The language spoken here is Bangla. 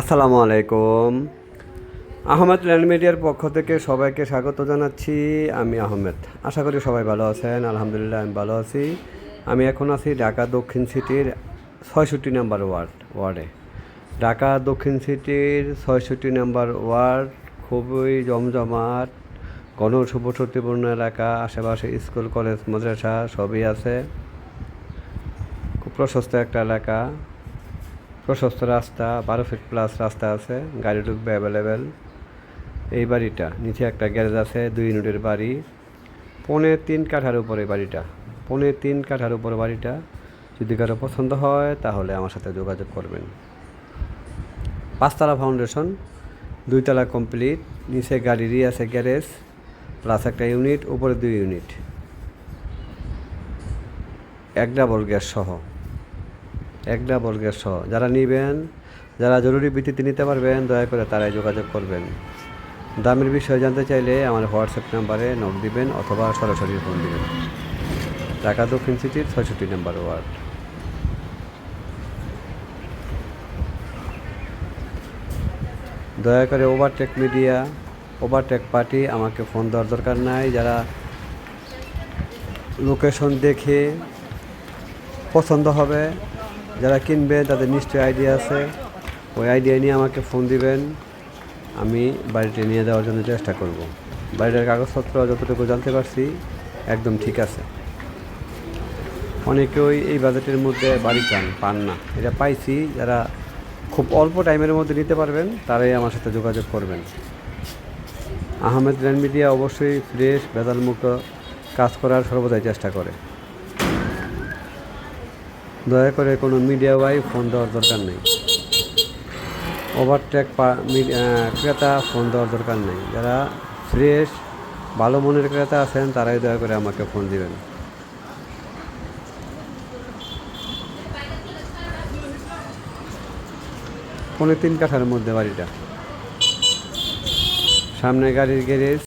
আসসালামু আলাইকুম। আহমেদ ল্যান্ড মিডিয়ার পক্ষ থেকে সবাইকে স্বাগত জানাচ্ছি। আমি আহমেদ। আশা করি সবাই ভালো আছেন। আলহামদুলিল্লাহ, আমি ভালো আছি। আমি এখন আছি ঢাকা দক্ষিণ সিটির ছয়ষট্টি নাম্বার ওয়ার্ড, ওয়ার্ডে। ঢাকা দক্ষিণ সিটির ছয়ষট্টি নাম্বার ওয়ার্ড খুবই জমজমাট গণ গণশুভশক্তিপূর্ণ এলাকা, আশেপাশে স্কুল, কলেজ, মাদ্রাসা সবই আছে। খুব প্রশস্ত একটা এলাকা। প্রশস্ত রাস্তা, বারো ফিট প্লাস রাস্তা আছে, গাড়ি ঢুকবে অ্যাভেলেবেল এই বাড়িটা, নিচে একটা গ্যারেজ আছে, দুই ইউনিটের বাড়ি। পৌনে তিন কাঠার উপরে বাড়িটা। পৌনে তিন কাঠার উপরে বাড়িটা। যদি কারও পছন্দ হয়, তাহলে আমার সাথে যোগাযোগ করবেন। পাঁচতলা ফাউন্ডেশন দুইতলা কমপ্লিট নিচে গাড়িরই আছে গ্যারেজ প্লাস একটা ইউনিট উপরে দুই ইউনিট এক ডাবল গ্যাস সহ। এক ডাবল গ্যাস যারা নেবেন, যারা জরুরি ভিত্তিতে নিতে পারবেন, দয়া করে তারাই যোগাযোগ করবেন। দামের বিষয়ে জানতে চাইলে আমার হোয়াটসঅ্যাপ নাম্বারে নক দিবেন অথবা সরাসরি ফোন দিবেন। ঢাকা দক্ষিণ সিটির ছয়ষট্টি নাম্বার ওয়ার্ড। দয়া করে ওভারটেক মিডিয়া ওভারটেক পার্টি আমাকে ফোন দেওয়ার দরকার নাই। যারা লোকেশন দেখে পছন্দ হবে যারা কিনবে, তাদের নিশ্চয়ই আইডিয়া আছে। ওই আইডিয়া নিয়ে আমাকে ফোন দিবেন। আমি বাড়িটি নিয়ে যাওয়ার জন্য চেষ্টা করব। বাড়িটার কাগজপত্র যতটুকু জানতে পারছি, একদম ঠিক আছে। অনেকেই এই বাজেটের মধ্যে বাড়ি চান, পান না। এটা পাইছি, যারা খুব অল্প টাইমের মধ্যে নিতে পারবেন, তারাই আমার সাথে যোগাযোগ করবেন। আহমেদ ল্যান্ড মিডিয়া অবশ্যই ফ্রেশ, ভেজালমুক্ত কাজ করার সর্বদাই চেষ্টা করে। দয়া করে কোনো মিডিয়া ওয়াই ফোন দেওয়ার দরকার নেই। ওভারটেক ক্রেতা ফোন দেওয়ার দরকার নেই। যারা ফ্রেশ ভালো মনের ক্রেতা আছেন, তারাই দয়া করে আমাকে ফোন দিবেন। পনেরো তিন কাঠার মধ্যে বাড়িটা। সামনে গাড়ির গ্যারেজ